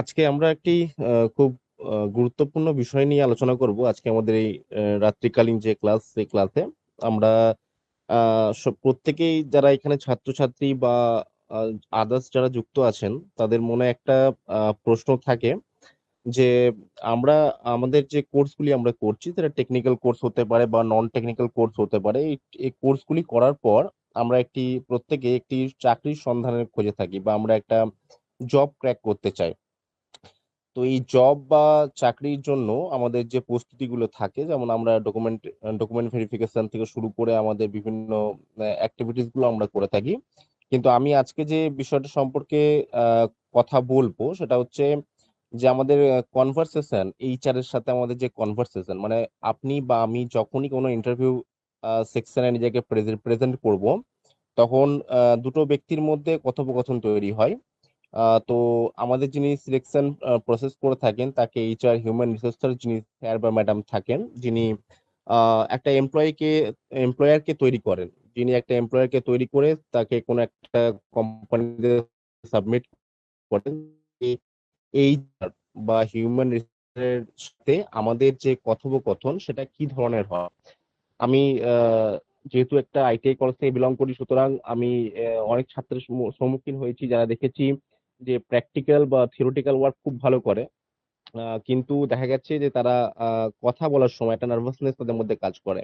আজকে আমরা একটি খুব গুরুত্বপূর্ণ বিষয় নিয়ে আলোচনা করব। আজকে আমাদের এই রাত্রিকালীন যে ক্লাস, সেই ক্লাসে আমরা প্রত্যেকেই যারা এখানে ছাত্রছাত্রী বা আদার্স যারা যুক্ত আছেন, তাদের মনে একটা প্রশ্ন থাকে যে আমরা, আমাদের যে কোর্সগুলি আমরা করছি, সেটা টেকনিক্যাল কোর্স হতে পারে বা নন টেকনিক্যাল কোর্স হতে পারে, এই এই কোর্সগুলি করার পর আমরা একটি, প্রত্যেকে একটি চাকরির সন্ধানের খোঁজে থাকি বা আমরা একটা জব ক্র্যাক করতে চাই। তো এই জব বা চাকরির জন্য আমাদের যে প্রস্তুতিগুলো থাকে, যেমন আমরা ডকুমেন্ট ডকুমেন্ট ভেরিফিকেশন থেকে শুরু করে আমাদের বিভিন্ন অ্যাক্টিভিটিসগুলো আমরা করে থাকি। কিন্তু আমি আজকে যে বিষয়টা সম্পর্কে কথা বলব সেটা হচ্ছে যে আমাদের কনভারসেশন এইচআর এর সাথে আমাদের যে কনভারসেশন মানে আপনি বা আমি যখনই কোনো ইন্টারভিউ সেকশনে নিজেকে প্রেজেন্ট করব, তখন দুটো ব্যক্তির মধ্যে কথোপকথন তৈরি হয়। তো আমাদের যিনি সিলেকশন প্রসেস করে থাকেন, তাকে এইচআর হিউম্যান রিসোর্সের যিনি স্যার বা ম্যাডাম থাকেন, যিনি একটা এমপ্লয়িকে এমপ্লয়ারকে তৈরি করেন। যিনি একটা এমপ্লয়ারকে তৈরি করে তাকে কোনো একটা কোম্পানিতে সাবমিট করেন এই বা হিউম্যান রিসোর্সের সাথে আমাদের যে কথোপকথন, সেটা কি ধরনের হয়? আমি যেহেতু একটা আইটিআই কলেজ থেকে বিলং করি, সুতরাং আমি অনেক ছাত্রের সম্মুখীন হয়েছি, যারা দেখেছি যে প্র্যাকটিক্যাল বা থিওরিটিক্যাল ওয়ার্ক খুব ভালো করে। কিন্তু দেখা গেছে যে তারা কথা বলার সময় একটা নার্ভাসনেস তাদের মধ্যে কাজ করে।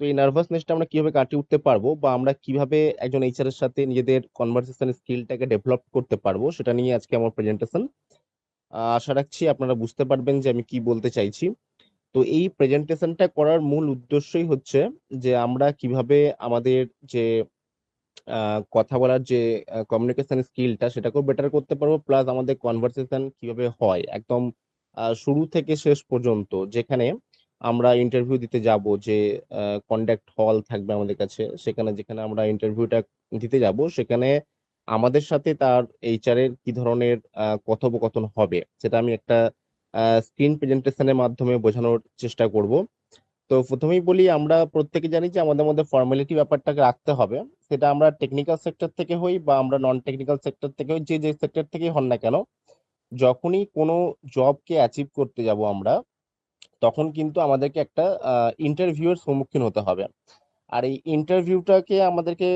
তো এই নার্ভাসনেসটা আমরা কীভাবে কাটিয়ে উঠতে পারব বা আমরা কীভাবে একজন এইচআর এর সাথে নিজেদের কনভারসেশন স্কিলটাকে ডেভেলপ করতে পারব সেটা নিয়ে আজকে আমার প্রেজেন্টেশন আশা রাখছি আপনারা বুঝতে পারবেন যে আমি কি বলতে চাইছি। তো এই প্রেজেন্টেশনটা করার মূল উদ্দেশ্যই হচ্ছে যে আমরা কীভাবে আমাদের যে কথা বলার যে কমিউনিকেশন স্কিলটা সেটাকেও বেটার করতে পারব প্লাস আমাদের কনভারসেশন কীভাবে হয়, একদম শুরু থেকে শেষ পর্যন্ত, যেখানে আমরা ইন্টারভিউ দিতে যাব, যে কন্ডাক্ট হল থাকবে আমাদের কাছে, সেখানে, যেখানে আমরা ইন্টারভিউটা দিতে যাব, সেখানে আমাদের সাথে তার এইচআর এর কি ধরনের কথোপকথন হবে, সেটা আমি একটা স্ক্রিন প্রেজেন্টেশনের মাধ্যমে বোঝানোর চেষ্টা করব। তো প্রথমেই বলি, আমরা প্রত্যেকে জানি যে, আমাদের মধ্যে ফর্মালিটি ব্যাপারটাকে রাখতে হবে সেটা আমরা টেকনিক্যাল সেক্টর থেকে হই বা আমরা নন টেকনিক্যাল সেক্টর থেকে হই, যে যে সেক্টর থেকেই হন না কেন, যখনই কোনো জবকে অ্যাচিভ করতে যাব আমরা, তখন কিন্তু আমাদেরকে একটা ইন্টারভিউয়ের সম্মুখীন হতে হবে। আর এই ইন্টারভিউটাকে আমাদেরকে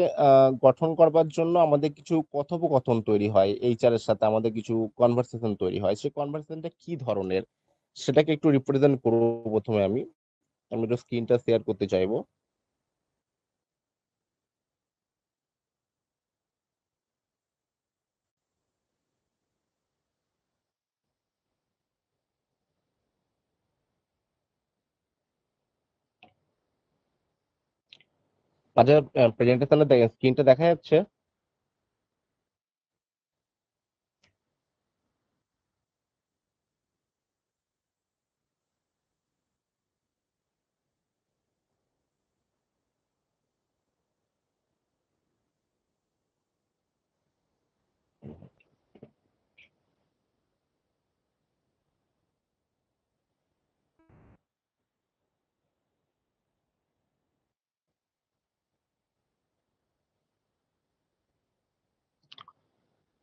গঠন করবার জন্য আমাদের কিছু কথোপকথন তৈরি হয় এইচআর এর সাথে আমাদের কিছু কনভারসেশন তৈরি হয়। সেই কনভারসেশনটা কি ধরনের, সেটাকে একটু রিপ্রেজেন্ট করব প্রথমে আমি। আমি একটু স্ক্রিনটা শেয়ার করতে চাইব। আচ্ছা প্রেজেন্টে তাহলে স্ক্রিনটা দেখা যাচ্ছে।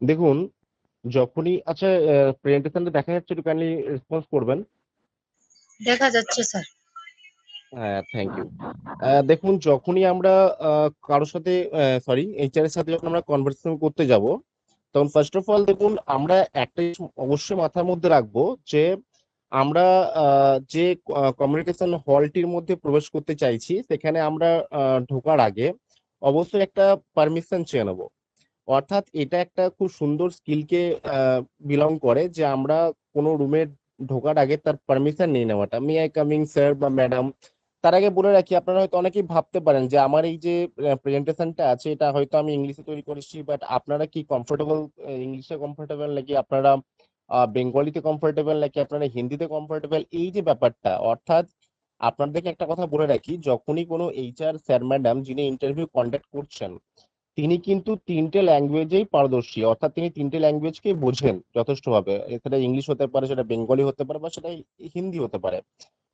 দেখুন যখনই আচ্ছা প্রেজেন্টেশনটা দেখা যাচ্ছে একটু কাইন্ডলি রেসপন্স করবেন। দেখা যাচ্ছে স্যার হ্যাঁ থ্যাংক ইউ দেখুন যখনই আমরা কারোর সাথে সরি এইচআর এর সাথে যখন আমরা কনভারসেশন করতে যাব তখন ফার্স্ট অফ অল দেখুন আমরা একটা জিনিস অবশ্যই মাথার মধ্যে রাখব যে আমরা যে কমিউনিকেশন হলটির মধ্যে প্রবেশ করতে চাইছি সেখানে আমরা ঢোকার আগে অবশ্যই একটা পারমিশন চেয়ে নেব। অর্থাৎ এটা একটা খুব সুন্দর স্কিলকে বিলং করে যে আমরা কোনো রুমে ঢোকার আগে তার পারমিশন নিয়ে নেওয়াটা। মি আই কামিং স্যার বা ম্যাডাম তার আগে বলে রাখি, আপনারা হয়তো অনেকেই ভাবতে পারেন যে আমার এই যে প্রেজেন্টেশনটা আছে, এটা হয়তো আমি ইংলিশে তৈরি করেছি বাট আপনারা কি কমফোর্টেবল ইংলিশে কমফোর্টেবল নাকি আপনারা বেঙ্গলিতে কমফোর্টেবল নাকি আপনারা হিন্দিতে কমফোর্টেবল এই যে ব্যাপারটা, অর্থাৎ আপনাদেরকে একটা কথা বলে রাখি, যখনই কোনো এইচআর স্যার ম্যাডাম যিনি ইন্টারভিউ কন্ডাক্ট করছেন তিনি কিন্তু তিনটে ল্যাঙ্গুয়েজেই পারদর্শী। অর্থাৎ তিনি তিনটে ল্যাঙ্গুয়েজকে বোঝেন যথেষ্টভাবে। সেটা ইংলিশ হতে পারে, সেটা বেঙ্গলি হতে পারে, বা সেটা হিন্দি হতে পারে।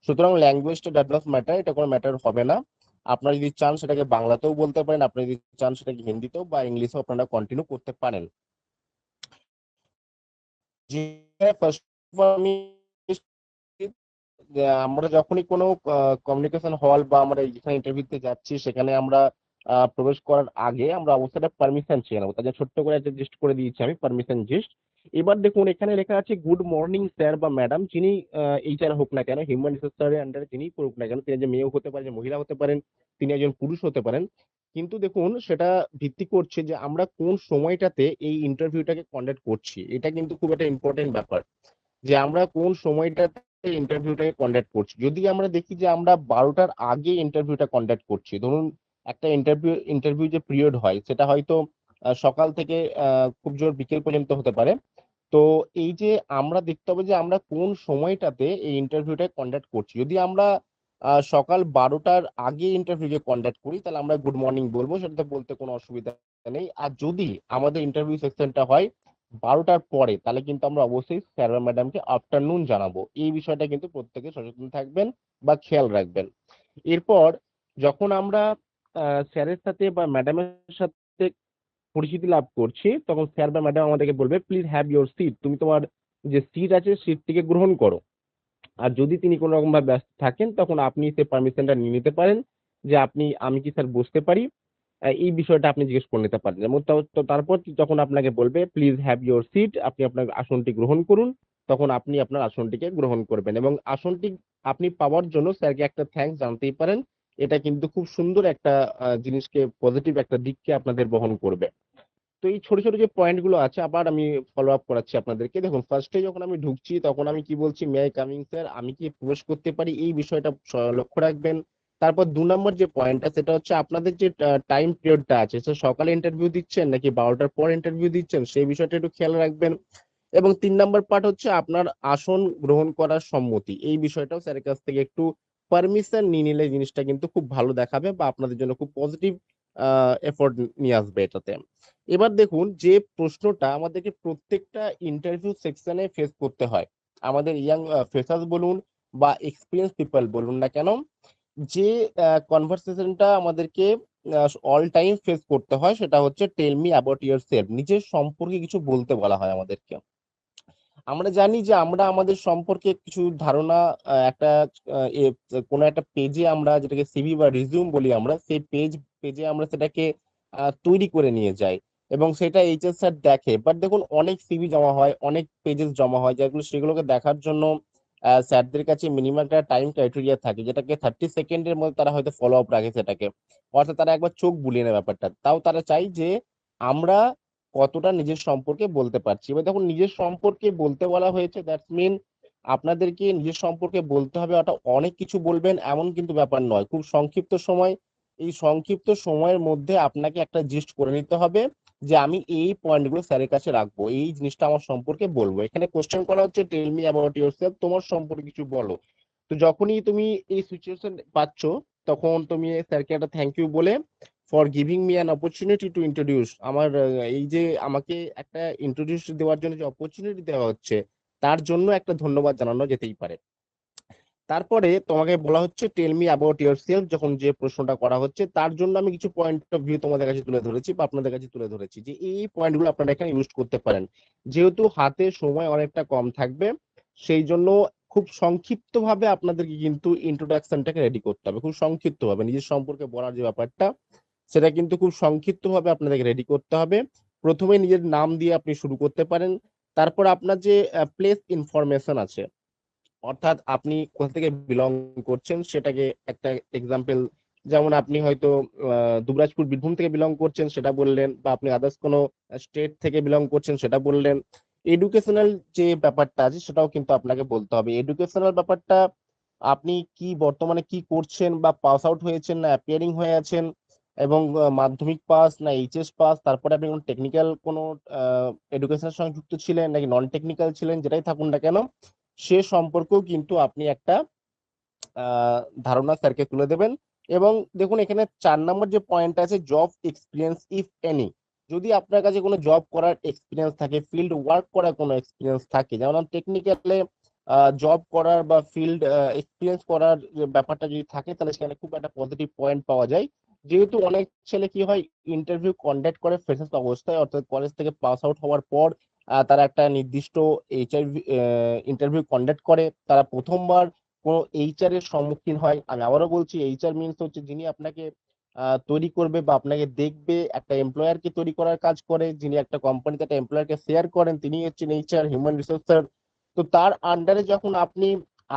সুতরাং ল্যাঙ্গুয়েজটা নট ম্যাটার এটা কোনো ম্যাটার হবে না। আপনারা যদি চান সেটাকে বাংলাতেও বলতে পারেন, আপনি যদি চান সেটাকে হিন্দিতেও বা ইংলিশেও আপনারা কন্টিনিউ করতে পারেন। আমরা যখনই কোনো কমিউনিকেশন হল বা আমরা যেখানে ইন্টারভিউতে যাচ্ছি, সেখানে আমরা প্রবেশ করার আগে আমরা অবস্থাটা পারমিশন চেয়ে নেব। তাদের ছোট্ট করে একটা জিস্ট করে দিয়েছি আমি পারমিশন জিস্ট এবার দেখুন, এখানে লেখা আছে গুড মর্নিং স্যার বা ম্যাডাম যিনি এই এইচআর হোক না কেন হিউম্যান রিসোর্স স্যারের আন্ডারে যিনি করুক না কেন, তিনি একজন মেয়েও হতে পারেন মহিলা হতে পারেন, তিনি একজন পুরুষ হতে পারেন। কিন্তু দেখুন, সেটা ভিত্তি করছে যে আমরা কোন সময়টাতে এই ইন্টারভিউটাকে কন্ডাক্ট করছি। এটা কিন্তু খুব একটা ইম্পর্টেন্ট ব্যাপার যে আমরা কোন সময়টাতে ইন্টারভিউটাকে কন্ডাক্ট করছি। যদি আমরা দেখি যে আমরা বারোটার আগে ইন্টারভিউটা কন্ডাক্ট করছি, ধরুন একটা ইন্টারভিউ ইন্টারভিউ যে পিরিয়ড হয়, সেটা হয়তো সকাল থেকে খুব জোর বিকেল পর্যন্ত হতে পারে। তো এই যে আমরা দেখতে হবে যে আমরা কোন সময়টাতে এই ইন্টারভিউটা কন্ডাক্ট করছি। যদি আমরা সকাল বারোটার আগে ইন্টারভিউকে কন্ডাক্ট করি, তাহলে আমরা গুড মর্নিং বলব, সেটাতে বলতে কোনো অসুবিধা নেই। আর যদি আমাদের ইন্টারভিউ সেকশনটা হয় বারোটার পরে, তাহলে কিন্তু আমরা অবশ্যই স্যার ম্যাডামকে আফটারনুন জানাব। এই বিষয়টা কিন্তু প্রত্যেকে সচেতন থাকবেন বা খেয়াল রাখবেন। এরপর যখন আমরা স্যারের সাথে বা ম্যাডামের সাথে পরিচিতি লাভ করছি। তখন স্যার বা ম্যাডাম আমাদেরকে বলবে প্লিজ হ্যাভ ইউর সিট তুমি তোমার যে সিট আছে সিটটিকে গ্রহণ করো। আর যদি তিনি কোনো রকম ভাবে ব্যস্ত থাকেন, তখন আপনি সে পারমিশনটা নিয়ে নিতে পারেন যে আপনি, আমি কি স্যার বসতে পারি? এই বিষয়টা আপনি জিজ্ঞেস করে নিতে পারেন। এবং তারপর যখন আপনাকে বলবে প্লিজ হ্যাভ ইউর সিট আপনি আপনার আসনটি গ্রহণ করুন। তখন আপনি আপনার আসনটিকে গ্রহণ করবেন এবং আসনটি আপনি পাওয়ার জন্য স্যারকে একটা থ্যাঙ্কস জানতেই পারেন। এটা কিন্তু খুব সুন্দর একটা জিনিসকে পজিটিভ একটা দিককে আপনাদের বহন করবে। তো এই ছোট ছোট যে পয়েন্টগুলো আছে, আবার আমি ফলো আপ করাচ্ছি আপনাদেরকে। দেখুন ফার্স্টে যখন আমি ঢুকছি, তখন আমি কি বলছি মে কামিং স্যার আমি কি প্রবেশ করতে পারি? এই বিষয়টা লক্ষ্য রাখবেন। তারপর দু নম্বর যে পয়েন্টটা সেটা হচ্ছে আপনাদের যে টাইম পিরিয়ডটা আছে সে সকালে ইন্টারভিউ দিচ্ছেন নাকি বারোটার পর ইন্টারভিউ দিচ্ছেন, সেই বিষয়টা একটু খেয়াল রাখবেন। এবং তিন নম্বর পার্ট হচ্ছে আপনার আসন গ্রহণ করার সম্মতি। এই বিষয়টাও স্যারের কাছ থেকে একটু পারমিশন নিয়ে নিলে জিনিসটা কিন্তু খুব ভালো দেখাবে বা আপনাদের জন্য খুব পজিটিভ এফোর্ট নিয়ে আসবে এটাতে। এবার দেখুন যে প্রশ্নটা আমাদেরকে প্রত্যেকটা ইন্টারভিউ সেকশনে ফেস করতে হয়। আমাদের ইয়াং ফ্রেশার্স বলুন বা এক্সপিরিয়েন্স পিপল বলুন না কেন? যে কনভারসেশনটা আমাদেরকে অল টাইম ফেস করতে হয় সেটা হচ্ছে tell me about yourself নিজের সম্পর্কে কিছু বলতে বলা হয় আমাদেরকে। আমরা জানি যে আমরা আমাদের সম্পর্কে কিছু ধারণা একটা কোনো একটা পেজে আমরা যেটাকে সিভি বা রিজিউম বলি আমরা, সেই পেজ পেজে আমরা সেটাকে তৈরি করে নিয়ে যাই এবং সেটা এইচএস স্যার দেখে। বাট দেখুন, অনেক সিভি জমা হয়, অনেক পেজেস জমা হয়, যেগুলো, সেগুলোকে দেখার জন্য স্যারদের কাছে মিনিমাম একটা টাইম ক্রাইটেরিয়া থাকে, যেটাকে থার্টি সেকেন্ডের মধ্যে তারা হয়তো ফলো আপ রাখে সেটাকে। অর্থাৎ তারা একবার চোখ বুলিয়ে নেয় ব্যাপারটা। তাও তারা চাই যে, আমরা কতটা নিজের সম্পর্কে বলতে পারছি। এবার দেখুন, নিজের সম্পর্কে বলতে বলা হয়েছে দ্যাটস মিন আপনাদেরকে নিজের সম্পর্কে বলতে হবে ওটা অনেক কিছু বলবেন, এমন কিন্তু ব্যাপার নয়। খুব সংক্ষিপ্ত সময়, এই সংক্ষিপ্ত সময়ের মধ্যে আপনাকে একটা জিস্ট করে নিতে হবে যে আমি এই পয়েন্টগুলো স্যারের কাছে রাখব, এই জিনিসটা আমার সম্পর্কে বলব। এখানে কোশ্চেন করা হচ্ছে tell me about yourself তোমার সম্পর্কে কিছু বলো। তো যখনই তুমি এই সিচুয়েশন পাচ্ছ, তখন তুমি স্যারকে একটা থ্যাংক ইউ বলে for giving me an opportunity to introduce আমার এই যে আমাকে একটা ইন্ট্রোডিউস দেওয়ার জন্য যে অপরচুনিটি দেওয়া হচ্ছে, তার জন্য একটা ধন্যবাদ জানানো যেতেই পারে। তারপরে তোমাকে বলা হচ্ছে tell me about yourself যখন যে প্রশ্নটা করা হচ্ছে, তার জন্য আমি কিছু পয়েন্ট অফ ভিউ তোমাদের কাছে তুলে ধরেছি বা আপনাদের কাছে তুলে ধরেছি যে এই পয়েন্টগুলো আপনারা এখানে ইউজ করতে পারেন। যেহেতু হাতে সময় অনেকটা কম থাকবে, সেই জন্য খুব সংক্ষিপ্ত ভাবে আপনাদেরকে কিন্তু ইন্ট্রোডাকশনটাকে রেডি করতে হবে। খুব সংক্ষিপ্ত ভাবে নিজের সম্পর্কে বলার যে ব্যাপারটা সেটা কিন্তু খুব সংক্ষিপ্ত ভাবে আপনাদেরকে রেডি করতে হবে। প্রথমে নিজের নাম দিয়ে আপনি শুরু করতে পারেন। তারপর আপনার যে প্লেস ইনফরমেশন আছে, অর্থাৎ আপনি কোথা থেকে বিলং করছেন, সেটাকে একটা এক্সাম্পল যেমন আপনি হয়তো দুবরাজপুর, বীরভূম থেকে বিলং করছেন, সেটা বললেন, বা আপনি আদার্স কোনো স্টেট থেকে বিলং করছেন, সেটা বললেন। এডুকেশনাল যে ব্যাপারটা আছে, সেটাও কিন্তু আপনাকে বলতে হবে। এডুকেশনাল ব্যাপারটা, আপনি কি বর্তমানে কি করছেন, বা পাস আউট হয়েছেন না অ্যাপিয়ারিং হয়ে আছেন এবং মাধ্যমিক পাস না এইচএস পাস তারপরে আপনি কোনো টেকনিক্যাল কোনো এডুকেশনের সঙ্গে যুক্ত ছিলেন নাকি নন টেকনিক্যাল ছিলেন, যেটাই থাকুন না কেন, সে সম্পর্কেও কিন্তু আপনি একটা ধারণা স্যারকে তুলে দেবেন। এবং দেখুন, এখানে চার নম্বর যে পয়েন্ট আছে জব এক্সপিরিয়েন্স ইফ এনি যদি আপনার কাছে কোনো জব করার এক্সপিরিয়েন্স থাকে ফিল্ড ওয়ার্ক করার কোনো এক্সপিরিয়েন্স থাকে, যেমন টেকনিক্যালে জব করার বা ফিল্ড এক্সপিরিয়েন্স করার ব্যাপারটা যদি থাকে, তাহলে সেখানে খুব একটা পজিটিভ পয়েন্ট পাওয়া যায়। যেহেতু অনেক ছেলে কি হয় ইন্টারভিউ কন্ডাক্ট করে ফ্রেশার্স অবস্থায়, অর্থাৎ কলেজ থেকে পাস আউট হওয়ার পর তারা একটা নির্দিষ্ট এইচআর ইন্টারভিউ কন্ডাক্ট করে। তারা প্রথমবার কোনো এইচআর এর সম্মুখীন হয়। আমি আবারও বলছি এইচআর মিনস হচ্ছে যিনি আপনাকে তৈরি করবে বা আপনাকে দেখবে, একটা এমপ্লয়ারকে তৈরি করার কাজ করে, যিনি একটা কোম্পানিতে একটা এমপ্লয়ারকে শেয়ার করেন, তিনি হচ্ছেন এইচআর হিউম্যান রিসোর্সের তো তার আন্ডারে যখন আপনি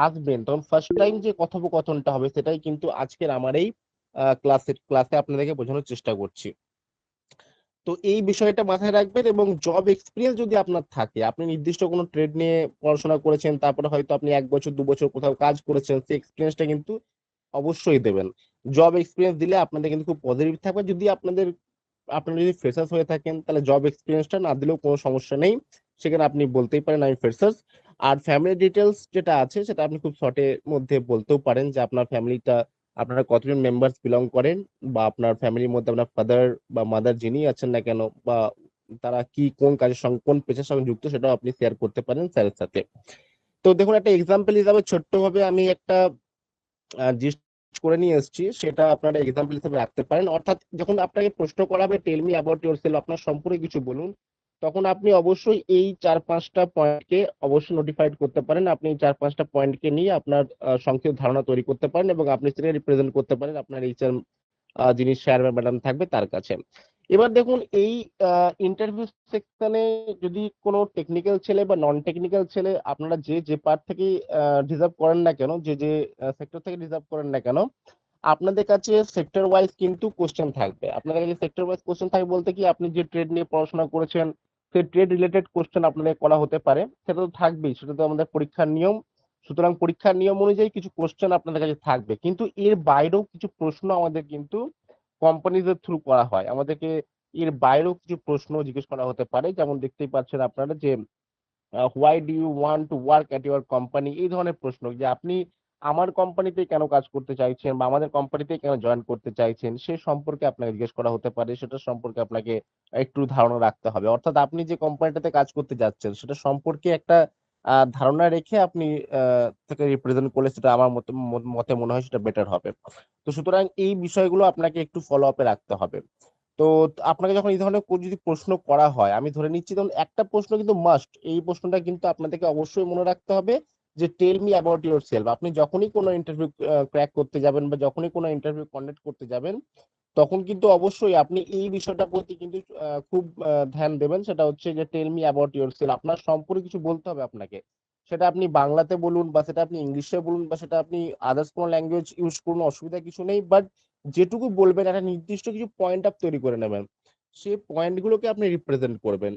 আসবেন, তখন ফার্স্ট টাইম যে কথোপকথনটা হবে, সেটাই কিন্তু আজকের আমার এই ক্লাসে ক্লাসে আপনাদেরকে বোঝানোর চেষ্টা করছি। তো এই বিষয়টা মাথায় রাখবেন এবং জব এক্সপিরিয়েন্স যদি আপনার থাকে, আপনি নির্দিষ্ট কোনো ট্রেড নিয়ে পড়াশোনা করেছেন, তারপরে হয়তো আপনি এক বছর, দু বছর কোথাও কাজ করেছেন, সেই এক্সপিরিয়েন্সটা কিন্তু অবশ্যই দেবেন। জব এক্সপিরিয়েন্স দিলে আপনাদের কিন্তু খুব পজিটিভ থাকবে। যদি আপনাদের, আপনারা যদি ফ্রেশার্স হয়ে থাকেন, তাহলে জব এক্সপিরিয়েন্সটা না দিলেও কোনো সমস্যা নেই। সেখানে আপনি বলতেই পারেন, আমি ফ্রেশার্স আর ফ্যামিলি ডিটেলস যেটা আছে, সেটা আপনি খুব শর্টের মধ্যে বলতেও পারেন যে আপনার ফ্যামিলিটা আপনারা কতজন মেম্বার্স বিলং করেন বা আপনার ফ্যামিলির মধ্যে আপনার ফাদার বা মাদার যিনি আছেন না কেন বা তারা কি কোন কাজের সঙ্গে, কোন পেশার সঙ্গে যুক্ত সেটাও আপনি শেয়ার করতে পারেন স্যারের সাথে। তো দেখুন, একটা এক্সাম্পল হিসাবে ছোট্টভাবে আমি একটা জিস্ট করে নিয়ে এসেছি, সেটা আপনারা এক্সাম্পল হিসেবে রাখতে পারেন। অর্থাৎ যখন আপনাকে প্রশ্ন করা হবে tell me about yourself আপনার সম্পর্কে কিছু বলুন। তখন আপনি অবশ্যই এই চার পাঁচটা পয়েন্টকে অবশ্যই নোটিফাইড করতে পারেন। আপনি চার পাঁচটা পয়েন্টকে নিয়ে আপনার সংক্ষিপ্ত ধারণা তৈরি করতে পারেন এবং আপনি সেটাকে রিপ্রেজেন্ট করতে পারেন। আপনার এইচআর যিনি শেয়ার ম্যাডাম থাকবে তার কাছে। এবার দেখুন, এই ইন্টারভিউ সেকশনে যদি কোনো টেকনিক্যাল ছেলে বা নন টেকনিক্যাল ছেলে আপনারা যে যে পার্ট থেকে রিজার্ভ করেন না কেন, যে যে সেক্টর থেকে রিজার্ভ করেন না কেন, আপনাদের কাছে সেক্টর ওয়াইজ কিন্তু কোশ্চেন থাকবে। আপনাদের কাছে সেক্টর ওয়াইজ কোশ্চেন থাকবে বলতে কি, আপনি যে ট্রেড নিয়ে পড়াশোনা করেছেন সেই ট্রেড রিলেটেড কোশ্চেন আপনাদের করা হতে পারে। সেটা তো থাকবেই, সেটা তো আমাদের পরীক্ষার নিয়ম। সুতরাং পরীক্ষার নিয়ম অনুযায়ী কিছু কোশ্চেন আপনাদের কাছে থাকবে। কিন্তু এর বাইরেও কিছু প্রশ্ন আমাদের কিন্তু কোম্পানিদের থ্রু করা হয়। আমাদেরকে এর বাইরেও কিছু প্রশ্ন জিজ্ঞেস করা হতে পারে। যেমন দেখতেই পাচ্ছেন আপনারা যে why do you want to work at your company এই ধরনের প্রশ্ন যে, আপনি আমার কোম্পানিতে কেন কাজ করতে চাইছেন বা আমাদের কোম্পানিতে কেন জয়েন করতে চাইছেন, সে সম্পর্কে আপনাকে জিজ্ঞেস করা হতে পারে, সেটা সম্পর্কে আপনাকে একটু ধারণা রাখতে হবে। অর্থাৎ আপনি যে কোম্পানিটাতে কাজ করতে যাচ্ছেন, সেটা সম্পর্কে একটা ধারণা রেখে আপনি তাকে রিপ্রেজেন্ট করলে সেটা আমার মতে মনে হয় সেটা বেটার হবে। তো সুতরাং এই বিষয়গুলো আপনাকে একটু ফলো আপে রাখতে হবে। তো আপনাকে যখন এই ধরনের যদি প্রশ্ন করা হয়, আমি ধরে নিচ্ছি তখন একটা প্রশ্ন কিন্তু মাস্ট এই প্রশ্নটা কিন্তু আপনাদেরকে অবশ্যই মনে রাখতে হবে। যে tell me about yourself আপনি যখনই কোনো ইন্টারভিউ ক্র্যাক করতে যাবেন বা যখনই কোনো ইন্টারভিউ কন্ডাক্ট করতে যাবেন, তখন কিন্তু অবশ্যই আপনি এই বিষয়টার প্রতি কিন্তু খুব ধ্যান দেবেন। সেটা হচ্ছে যে tell me about yourself আপনার সম্পর্কে কিছু বলতে হবে আপনাকে। সেটা আপনি বাংলাতে বলুন বা সেটা আপনি ইংলিশে বলুন বা সেটা আপনি আদার্স কোনো ল্যাঙ্গুয়েজ ইউজ করুন, অসুবিধা কিছু নেই। বাট যেটুকু বলবেন, একটা নির্দিষ্ট কিছু পয়েন্ট আপ তৈরি করে নেবেন। সেই পয়েন্টগুলোকে আপনি রিপ্রেজেন্ট করবেন।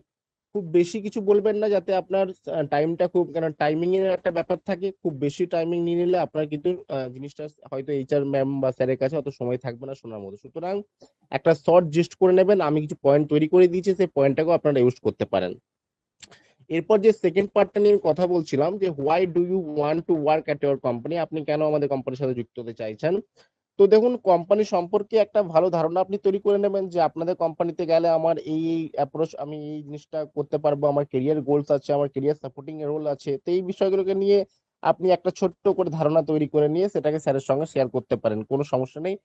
খুব বেশি কিছু বলবেন না যাতে আপনার টাইমটা খুব কেন টাইমিং এর একটা ব্যাপার থাকে। খুব বেশি টাইমিং নিয়ে নিলে আপনার কিন্তু জিনিসটা হয়তো এইচআর ম্যাম বা স্যারের কাছে অত সময় থাকবে না শোনার মতো। সুতরাং একটা শর্ট জিস্ট করে নেবেন। আমি কিছু পয়েন্ট তৈরি করে দিয়েছি, সেই পয়েন্টটাকেও আপনারা ইউজ করতে পারেন। এরপর যে সেকেন্ড পার্টটা নিয়ে কথা বলছিলাম, যে why do you want to work at your company আপনি কেন আমাদের কোম্পানির সাথে যুক্ত হতে চাইছেন? তো দেখুন কোম্পানি সম্পর্কে একটা ভালো ধারণা আপনি তৈরি করে নেবেন যে আপনাদের কোম্পানিতে গেলে আমার এই এই অ্যাপ্রোচ আমি এই জিনিসটা করতে পারব, আমার কেরিয়ার গোলস আছে, আমার কেরিয়ার সাপোর্টিং রোল আছে। তো এই বিষয়গুলোকে নিয়ে আপনি একটা ছোট্ট করে ধারণা তৈরি করে নিয়ে সেটাকে স্যারের সঙ্গে শেয়ার করতে পারেন, কোনো সমস্যা নেই।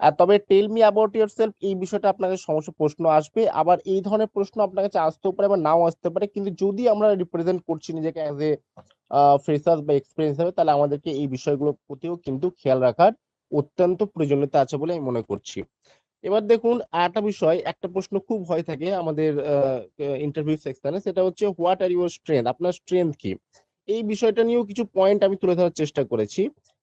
আর তবে tell me about yourself এই বিষয়টা আপনাকে সমস্যা প্রশ্ন আসবে। আবার এই ধরনের প্রশ্ন আপনার কাছে আসতেও পারে বা নাও আসতে পারে, কিন্তু যদি আমরা রিপ্রেজেন্ট করছি নিজেকে অ্যাজ এ ফ্রেশার্স বা এক্সপিরিয়েন্স হবে তাহলে আমাদেরকে এই বিষয়গুলোর প্রতিও কিন্তু খেয়াল রাখার অত্যন্ত প্রয়োজনীয়তা আছে বলে আমি মনে করছি। এবার দেখুন, আরেকটা বিষয়, একটা প্রশ্ন খুব হয়ে থাকে আমাদের ইন্টারভিউ সেকশনে সেটা হচ্ছে হোয়াট আর ইউর স্ট্রেংথ আপনার স্ট্রেংথ কি? এই বিষয়টা নিয়েও কিছু পয়েন্ট আমি তুলে ধরার চেষ্টা করেছি।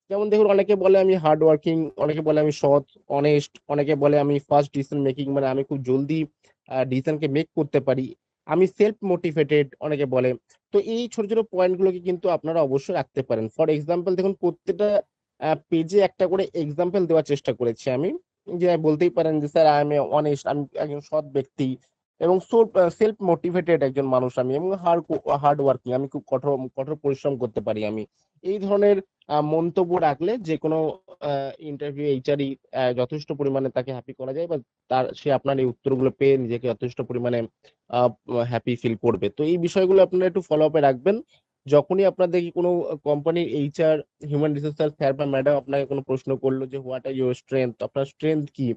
যেমন দেখুন, অনেকে বলে আমি হার্ড ওয়ার্কিং অনেকে বলে আমি সৎ অনেস্ট অনেকে বলে আমি ফার্স্ট ডিসিশন মেকিং মানে আমি খুব জলদি ডিসিশনকে মেক করতে পারি। আমি সেলফ মোটিভেটেড অনেকে বলে। তো এই ছোট ছোট পয়েন্টগুলোকে কিন্তু আপনারা অবশ্যই রাখতে পারেন। ফর এক্সাম্পল দেখুন, প্রত্যেকটা পেজে একটা করে এক্সাম্পল দেওয়ার চেষ্টা করেছি আমি। যে বলতেই পারেন যে, স্যার আই এম অনেস্ট আমি একজন সৎ ব্যক্তি এবং সেলফ মোটিভেটেড একজন মানুষ আমি এবং হার্ড হার্ড ওয়ার্কিং আমি খুব কঠোর কঠোর পরিশ্রম করতে পারি আমি। এই ধরনের মন্তব্য রাখলে যে কোনো ইন্টারভিউ এইচআরই যথেষ্ট পরিমাণে তাকে হ্যাপি করা যায় বা তার, সে আপনার এই উত্তরগুলো পেয়ে নিজেকে যথেষ্ট পরিমাণে হ্যাপি ফিল করবে। তো এই বিষয়গুলো আপনারা একটু ফলো আপে রাখবেন। যখনই আপনার দেখি কোনো কোম্পানির এইচআর হিউম্যান রিসোর্স স্যার বা ম্যাডাম আপনাকে কোনো প্রশ্ন করল যে হোয়াট আর ইউর স্ট্রেংথ আপনার স্ট্রেংথ কি?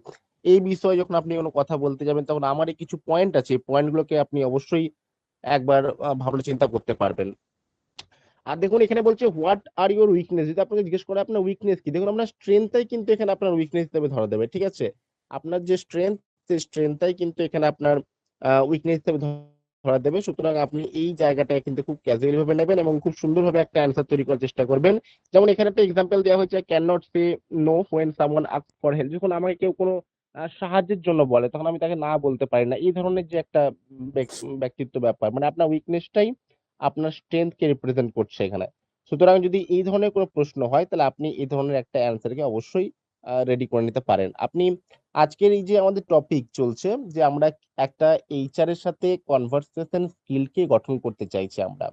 এই বিষয়ে যখন আপনি কোনো কথা বলতে যাবেন, তখন আমার কিছু পয়েন্ট আছে। এই পয়েন্টগুলোকে আপনি অবশ্যই একবার ভাবনা চিন্তা করতে পারবেন। আর দেখুন, এখানে বলছে হোয়াট আর ইউর উইকনেস যদি আপনাকে জিজ্ঞেস করে আপনার উইকনেস কি? দেখুন, আপনার স্ট্রেংথটাই কিন্তু এখানে আপনার উইকনেস হিসেবে ধরা দেবে, ঠিক আছে? আপনার যে স্ট্রেংথ সেই স্ট্রেংথটাই কিন্তু এখানে আপনার উইকনেস হিসেবে ধরা দেবে। সুতরাং আপনি এই জায়গাটায় কিন্তু খুব ক্যাজুয়ালি ভাবে নেবেন এবং খুব সুন্দরভাবে একটা অ্যান্সার তৈরি করার চেষ্টা করবেন। যেমন এখানে একটা এক্সাম্পল দেওয়া হয়েছে cannot say no when someone ask for help যখন আমাকে কেউ কোনো সাহায্যের জন্য বলে, তখন আমি তাকে না বলতে পারি না। এই ধরনের যে একটা ব্যক- ব্যক্তিত্ব ব্যাপার মানে আপনার উইকনেসটাই আপনার স্ট্রেংথকে রিপ্রেজেন্ট করছে এখানে। সুতরাং যদি এই ধরনের কোনো প্রশ্ন হয়, তাহলে আপনি এই ধরনের একটা অ্যান্সারকে অবশ্যই রেডি করে নিতে পারেন। আপনি আজকের এই যে আমাদের টপিক চলছে যে আমরা একটা এইচআর এর সাথে কনভারসেশন স্কিলকে গঠন করতে চাইছি আমরা।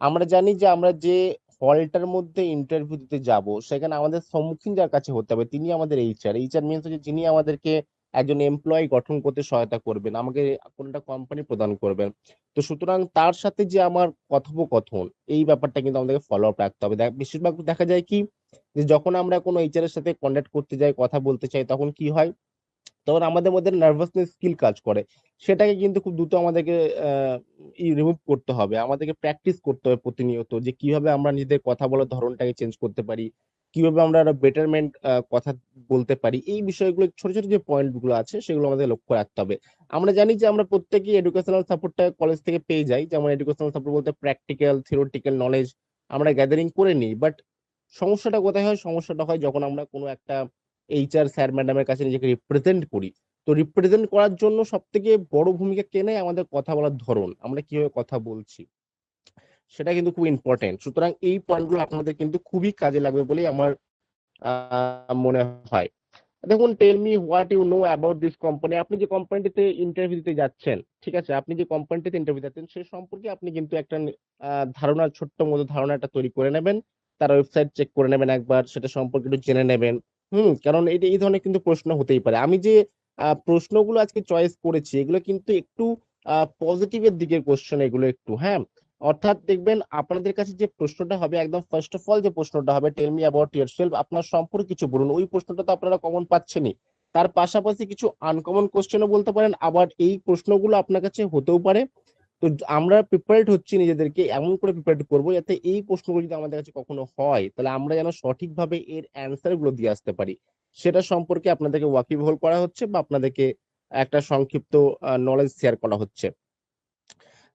আমরা জানি যে আমরা যে হলটার মধ্যে ইন্টারভিউ দিতে যাব, সেখানে আমাদের সম্মুখীন যার কাছে হতে হবে তিনি আমাদের এইচআর এইচআর মিনস হচ্ছে যিনি আমাদেরকে একজন এমপ্লয়ি গঠন করতে সহায়তা করবেন, আমাকে কোনটা কোম্পানি প্রদান করবেন। তো সুতরাং তার সাথে যে আমার কথোপকথন, এই ব্যাপারটা কিন্তু আমাদেরকে ফলো আপ রাখতে হবে। বেশিরভাগ দেখা যায় কি, যে যখন আমরা কোনো এইচআর এর সাথে কন্ট্যাক্ট করতে যাই, কথা বলতে চাই, তখন কি হয়? তখন আমাদের মধ্যে নার্ভাসনেস স্কিল কাজ করে। সেটাকে কিন্তু খুব দ্রুত আমাদেরকে রিমুভ করতে হবে। আমাদেরকে প্র্যাকটিস করতে হবে প্রতিনিয়ত যে কীভাবে আমরা নিজেদের কথা বলার ধরনটাকে চেঞ্জ করতে পারি, কীভাবে আমরা বেটারমেন্ট কথা বলতে পারি। এই বিষয়গুলো, ছোট ছোট যে পয়েন্টগুলো আছে, সেগুলো আমাদের লক্ষ্য রাখতে হবে। আমরা জানি যে আমরা প্রত্যেকেই এডুকেশনাল সাপোর্টটা কলেজ থেকে পেয়ে যাই। যেমন এডুকেশনাল সাপোর্ট বলতে প্র্যাকটিক্যাল থিওরিটিক্যাল নলেজ আমরা গ্যাদারিং করে নিই। বাট সমস্যাটা কোথায় হয়? সমস্যাটা হয় যখন আমরা কোনো একটা এইচআর স্যার ম্যাডামের কাছে নিজেকে রিপ্রেজেন্ট করি। তো রিপ্রেজেন্ট করার জন্য সব থেকে বড় ভূমিকা কে নেয়? আমাদের কথা বলার ধরন। আমরা কীভাবে কথা বলছি? সেটা কিন্তু খুব ইম্পর্টেন্ট সুতরাং এই পয়েন্টগুলো আপনাদের কিন্তু খুবই কাজে লাগবে বলেই আমার মনে হয়। দেখুন tell me what you know about this company আপনি যে কোম্পানিটিতে ইন্টারভিউ দিতে যাচ্ছেন, ঠিক আছে? আপনি যে কোম্পানিটিতে ইন্টারভিউ যাচ্ছেন, সে সম্পর্কে আপনি কিন্তু একটা ধারণা, ছোট্ট মতো ধারণা একটা তৈরি করে নেবেন। তার ওয়েবসাইট চেক করে নেবেন একবার, সেটা সম্পর্কে একটু জেনে নেবেন। হুম, কারণ এটা, এই ধরনের কিন্তু প্রশ্ন হতেই পারে। আমি যে প্রশ্নগুলো আজকে চয়েস করেছি, এগুলো কিন্তু একটু পজিটিভের দিকের কোশ্চেন এগুলো একটু হ্যাঁ? অর্থাৎ দেখবেন আপনাদের কাছে যে প্রশ্নটা হবে, একদম ফার্স্ট অফ অল যে প্রশ্নটা হবে টেল মি অ্যাবাউট সেলফ আপনার সম্পর্কে কিছু বলুন। ওই প্রশ্নটা তো আপনারা কমন পাচ্ছেনই। তার পাশাপাশি কিছু আনকমন কোশ্চেনও বলতে পারেন, আবার এই প্রশ্নগুলো আপনার কাছে হতেও পারে। তো আমরা প্রিপারেড হচ্ছি নিজেদেরকে এমন করে প্রিপারেড করব যাতে এই প্রশ্নগুলো যদি আমাদের কাছে কখনো হয়, তাহলে আমরা যেন সঠিকভাবে এর অ্যান্সারগুলো দিয়ে আসতে পারি। সেটা সম্পর্কে আপনাদেরকে ওয়াকিবহল করা হচ্ছে বা আপনাদেরকে একটা সংক্ষিপ্ত নলেজ শেয়ার করা হচ্ছে।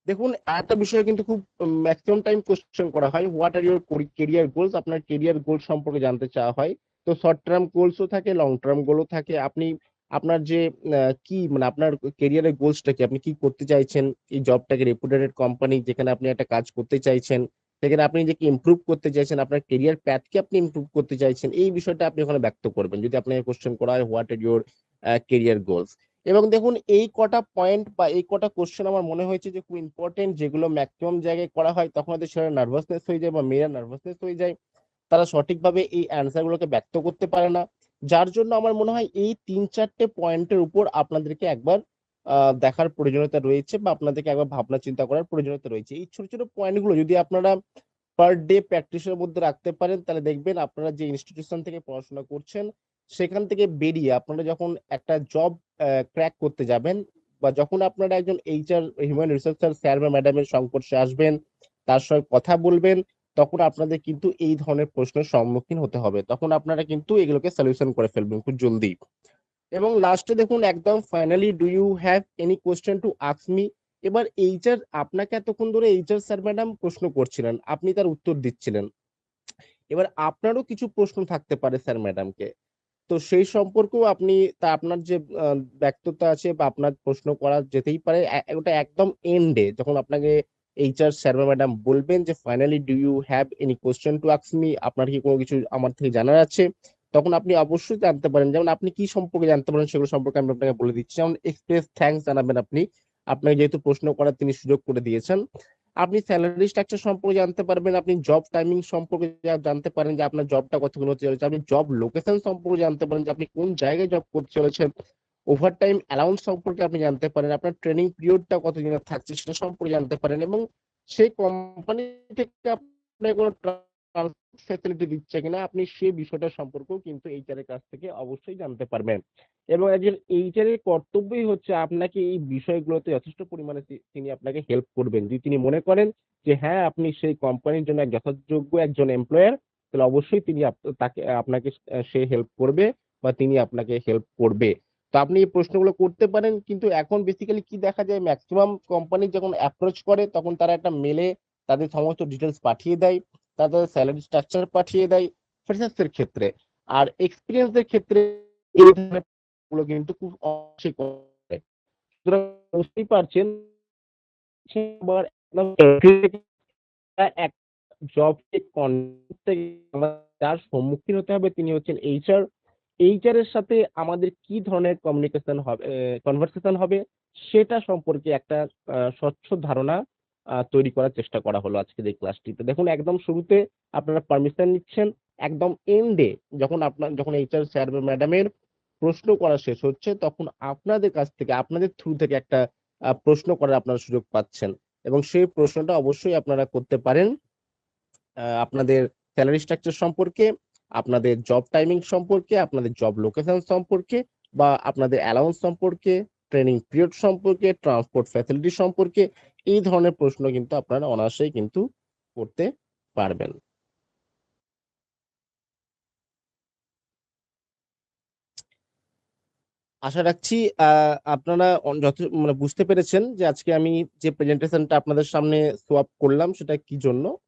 দেখুন একটা বিষয় কিন্তু খুব ম্যাক্সিমাম টাইম কোশ্চেন করা হয়। What are your career goals আপনার কেরিয়ার গোল সম্পর্কে জানতে চাওয়া হয়। তো শর্ট টার্ম গোলসও থাকে লং টার্ম গোলও থাকে। আপনি আপনার যে কি মানে আপনার কেরিয়ারের গোলসটা কি? আপনি কি করতে চাইছেন? এই জবটাকে রেপুটেটেড কোম্পানি যেখানে আপনি একটা কাজ করতে চাইছেন, সেখানে আপনি নিজেকে ইমপ্রুভ করতে চাইছেন, আপনার কেরিয়ার প্যাথকে আপনি ইমপ্রুভ করতে চাইছেন, এই বিষয়টা আপনি ওখানে ব্যক্ত করবেন। যদি আপনাকে কোশ্চেন করা হয় what are your career goals এবং দেখুন, এই কটা পয়েন্ট বা এই কটা কোশ্চেন আমার মনে হয়েছে যে, খুব ইম্পর্টেন্ট যেগুলো ম্যাক্সিমাম জায়গায় করা হয়, তখন হয়তো সেটা নার্ভাসনেস হয়ে যায় বা মেয়েরা নার্ভাসনেস হয়ে যায়। তারা সঠিকভাবে এই অ্যান্সার গুলোকে ব্যক্ত করতে পারে না। যার জন্য আমার মনে হয় এই তিন চারটে পয়েন্টের উপর আপনাদেরকে একবার দেখার প্রয়োজনীয়তা রয়েছে বা আপনাদেরকে একবার ভাবনা চিন্তা করার প্রয়োজনীয়তা রয়েছে। এই ছোট ছোট পয়েন্টগুলো যদি আপনারা পার ডে প্র্যাকটিসের মধ্যে রাখতে পারেন, তাহলে দেখবেন আপনারা যে ইনস্টিটিউশন থেকে পড়াশোনা করছেন, সেখান থেকে বেরিয়ে আপনারা যখন একটা জব ক্র্যাক করতে যাবেন বা যখন আপনারা একজন এইচআর হিউম্যান রিসোর্সার স্যার বা ম্যাডামের সংস্পর্শে আসবেন, তার সঙ্গে কথা বলবেন তখন আপনাদের কিন্তু এই ধরনের প্রশ্নের সম্মুখীন হতে হবে। তখন আপনারা কিন্তু এগুলোকে সলিউশন করে ফেলবেন খুব জলদি। এবং লাস্টে দেখুন, একদম finally do you have any question to ask me এবার এইচআর আপনাকে এতক্ষণ ধরে এইচআর স্যার ম্যাডাম প্রশ্ন করছিলেন, আপনি তার উত্তর দিচ্ছিলেন। এবার আপনারও কিছু প্রশ্ন থাকতে পারে স্যার ম্যাডামকে তো সেই সম্পর্কেও আপনি তা আপনার যে ব্যক্ততা আছে বা আপনার প্রশ্ন করা যেতেই পারে ওটা একদম এন্ডে যখন আপনাকে এইচআর স্যার ম্যাডাম বলবেন যে finally do you have any question to ask me আপনার কি কোনো কিছু আমার থেকে জানার আছে? তখন আপনি অবশ্যই জানতে পারেন। যেমন আপনি কি সম্পর্কে জানতে পারেন সেগুলো সম্পর্কে আমি আপনাকে বলে দিচ্ছি। যেমন এক্সপ্রেস থ্যাঙ্কস জানাবেন আপনি। আপনাকে যেহেতু প্রশ্ন করার তিনি সুযোগ করে দিয়েছেন। আপনি স্যালারি স্ট্রাকচার সম্পর্কে জানতে পারবেন। আপনি জব টাইমিং সম্পর্কে জানতে পারেন যে, আপনার জবটা কতক্ষণ হতে চলেছে। আপনি জব লোকেশন সম্পর্কে জানতে পারেন যে, আপনি কোন জায়গায় জব করতে চলেছেন। ওভার টাইম অ্যালাউন্স সম্পর্কে আপনি জানতে পারেন, আপনার ট্রেনিং পিরিয়ডটা কতদিনের থাকছে সেটা সম্পর্কে জানতে পারেন এবং সেই কোম্পানি থেকে আপনি কোনো ফ্যাসিলিটি দিচ্ছে কিনা, আপনি সেই বিষয়টা সম্পর্কেও কিন্তু এইচআর এর কাছ থেকে অবশ্যই জানতে পারবেন। এবং একজন এইচআর এর কর্তব্যই হচ্ছে আপনাকে এই বিষয়গুলোতে যথেষ্ট পরিমাণে তিনি আপনাকে হেল্প করবেন। যদি তিনি মনে করেন যে হ্যাঁ আপনি সেই কোম্পানির জন্য যথাযোগ্য একজন এমপ্লয়ার তাহলে অবশ্যই তিনি তাকে আপনাকে সে হেল্প করবে বা তিনি আপনাকে হেল্প করবে। তো আপনি এই প্রশ্নগুলো করতে পারেন, কিন্তু এখন বেসিক্যালি কি দেখা যায় ম্যাক্সিমাম কোম্পানি যখন অ্যাপ্রোচ করে, তখন তারা একটা মেলে তাদের সমস্ত ডিটেলস পাঠিয়ে দেয়, তাদের স্যালারি স্ট্রাকচার পাঠিয়ে দেয় ফ্রেশার্সের ক্ষেত্রে। আর এক্সপিরিয়েন্সের ক্ষেত্রে এই ধরনের কিন্তু খুব করে সুতরাং বুঝতেই পারছেন জব যার সম্মুখীন হতে হবে, তিনি হচ্ছেন এইচআর এইচআর এর সাথে আমাদের কি ধরনের কমিউনিকেশন হবে কনভারসেশন হবে, সেটা সম্পর্কে একটা স্বচ্ছ ধারণা তৈরি করার চেষ্টা করা হলো আজকের এই ক্লাসটিতে দেখুন, একদম শুরুতে আপনারা পারমিশন নিচ্ছেন, একদম এন্ডে যখন আপনার, যখন এইচআর স্যার বা ম্যাডামের প্রশ্ন করা শেষ হচ্ছে, তখন আপনাদের কাছ থেকে, আপনাদের থ্রু থেকে একটা প্রশ্ন করার আপনারা সুযোগ পাচ্ছেন। এবং সেই প্রশ্নটা অবশ্যই আপনারা করতে পারেন আপনাদের স্যালারি স্ট্রাকচার সম্পর্কে আপনাদের জব টাইমিং সম্পর্কে, আপনাদের জব লোকেশন সম্পর্কে বা আপনাদের অ্যালাউন্স সম্পর্কে ট্রেনিং পিরিয়ড সম্পর্কে ট্রান্সপোর্ট ফ্যাসিলিটি সম্পর্কে এই ধরনের প্রশ্ন কিন্তু আপনারা অনায়াসেই কিন্তু করতে পারবেন। আশা রাখছি আপনারা যথে মানে বুঝতে পেরেছেন যে আজকে আমি যে প্রেজেন্টেশনটা আপনাদের সামনে সোয়াপ করলাম সেটা কি জন্য।